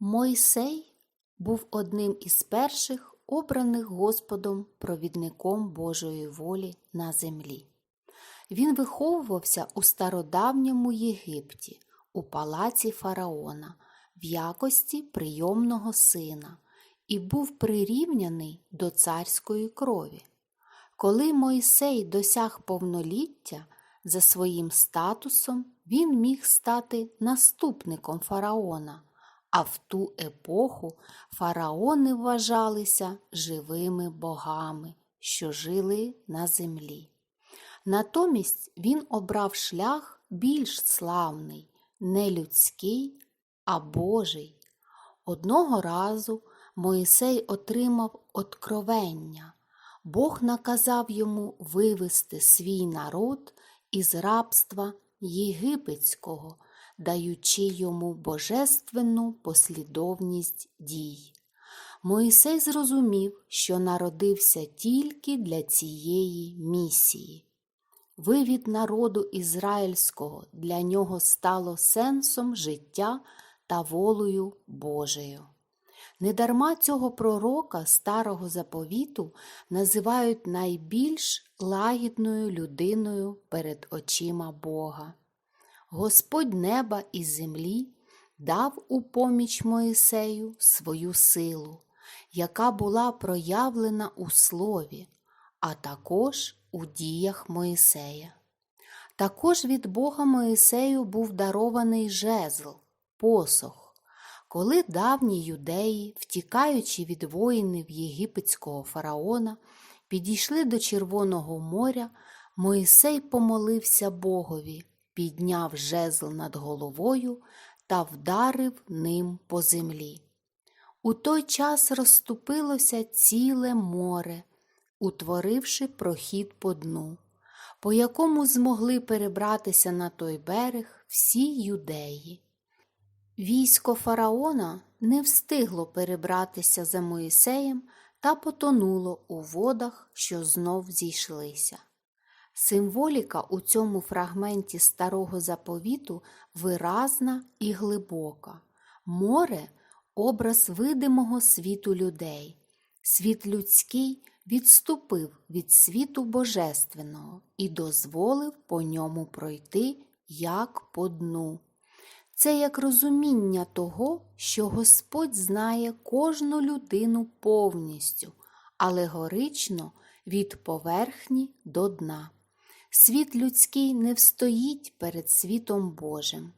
Мойсей був одним із перших обраних Господом провідником Божої волі на землі. Він виховувався у стародавньому Єгипті, у палаці фараона, в якості прийомного сина і був прирівняний до царської крові. Коли Мойсей досяг повноліття, за своїм статусом він міг стати наступником фараона, а в ту епоху фараони вважалися живими богами, що жили на землі. Натомість він обрав шлях більш славний, не людський, а Божий. Одного разу Моїсей отримав откровення. Бог наказав йому вивести свій народ із рабства єгипетського, даючи йому божественну послідовність дій. Моїсей зрозумів, що народився тільки для цієї місії. Вивід народу ізраїльського для нього стало сенсом життя та волею Божою. Недарма цього пророка старого заповіту називають найбільш лагідною людиною перед очима Бога. Господь неба і землі дав у поміч Моїсею свою силу, яка була проявлена у слові, а також у діях Моїсея. Також від Бога Моїсею був дарований жезл, посох. Коли давні юдеї, втікаючи від воїнів єгипетського фараона, підійшли до Червоного моря, Моїсей помолився Богові, підняв жезл над головою та вдарив ним по землі. У той час розступилося ціле море, утворивши прохід по дну, по якому змогли перебратися на той берег всі юдеї. Військо фараона не встигло перебратися за Моїсеєм та потонуло у водах, що знов зійшлися. Символіка у цьому фрагменті старого заповіту виразна і глибока. Море образ видимого світу людей. Світ людський відступив від світу божественного і дозволив по ньому пройти як по дну. Це як розуміння того, що Господь знає кожну людину повністю, алегорично від поверхні до дна. Світ людський не встоїть перед світом Божим.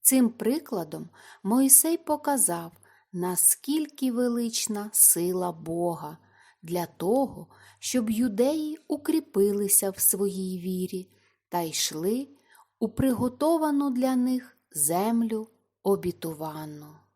Цим прикладом Мойсей показав, наскільки велична сила Бога для того, щоб юдеї укріпилися в своїй вірі та йшли у приготовану для них землю обітувану.